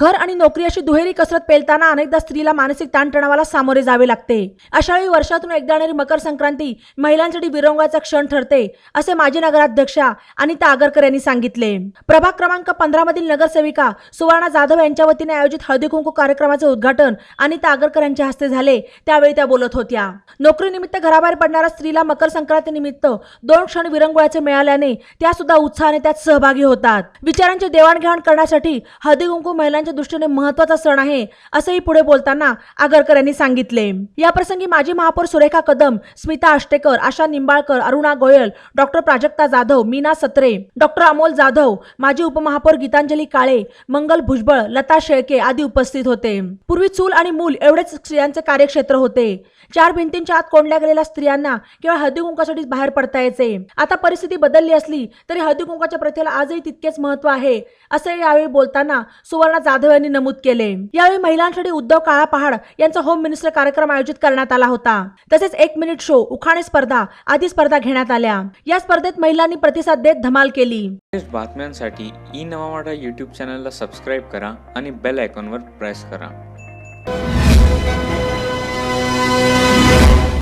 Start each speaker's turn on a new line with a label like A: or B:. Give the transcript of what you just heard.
A: घर आणि नोकरी अशी दुहेरी कसरत पेलताना अनेकदा स्त्रीला मानसिक ताणतणावाला सामोरे जावे लागते. अशावेळी वर्षातून एकदा येणारी मकर संक्रांती महिलांसाठी विरंगाचा क्षण ठरते असे माजी नगराध्यक्षा अनिता आगरकर यांनी सांगितले. प्रभाग क्रमांक पंधरा मधील नगरसेविका सुवर्णा जाधव यांच्या वतीने आयोजित हळदी कुंकू कार्यक्रमाचे उद्घाटन अनिता आगरकर यांच्या हस्ते झाले. त्यावेळी त्या बोलत होत्या. नोकरीनिमित्त घराबाहेर पडणाऱ्या स्त्रीला मकर संक्रांती निमित्त दोन क्षण विरंगुळाचे मिळाल्याने त्या सुद्धा उत्साहाने त्यात सहभागी होतात. विचारांची देवाणघेवाण करण्यासाठी हळदी कुंकू महिलांच्या दृष्टीने महत्त्वाचा सण आहे असंही पुढे बोलताना आगरकर यांनी सांगितले. या प्रसंगी माजी महापौर सुरेखा कदम स्मिता आष्टेकर आशा निंबाळकर अरुणा गोयल डॉक्टर प्राजक्ता जाधव मीना सत्रे डॉक्टर अमोल जाधव माजी उपमहापौर गीतांजली काळे मंगल भुजबळ लता शेळके आदी उपस्थित होते. पूर्वी चूल आणि मूल एवढेच स्त्रियांचे कार्यक्षेत्र होते. चार भिंतींच्या आत कोंडल्या गेलेल्या स्त्रियांना केवळ हळदी कुंकासाठी बाहेर पडता यायचे. आता परिस्थिती बदलली असली तरी हळदी कुंकाच्या प्रथेला आजही तितकेच महत्त्व आहे असे यावेळी बोलताना सुवर्णा जाधव यांनी नमूद केले. यावेळी महिलांसाठी उद्धव काळा पहाड यांचा होम मिनिस्टर कार्यक्रम आयोजित करण्यात आला होता. तसेच एक मिनिट शो उखाणे स्पर्धा आदी स्पर्धा घेण्यात आल्या. या स्पर्धेत महिलांनी प्रतिसाद देत धमाल केली.
B: बातम्यांसाठी ई नवा मराठा यूट्यूब चॅनलला सबस्क्राईब करा आणि बेल आयकॉनवर प्रेस करा.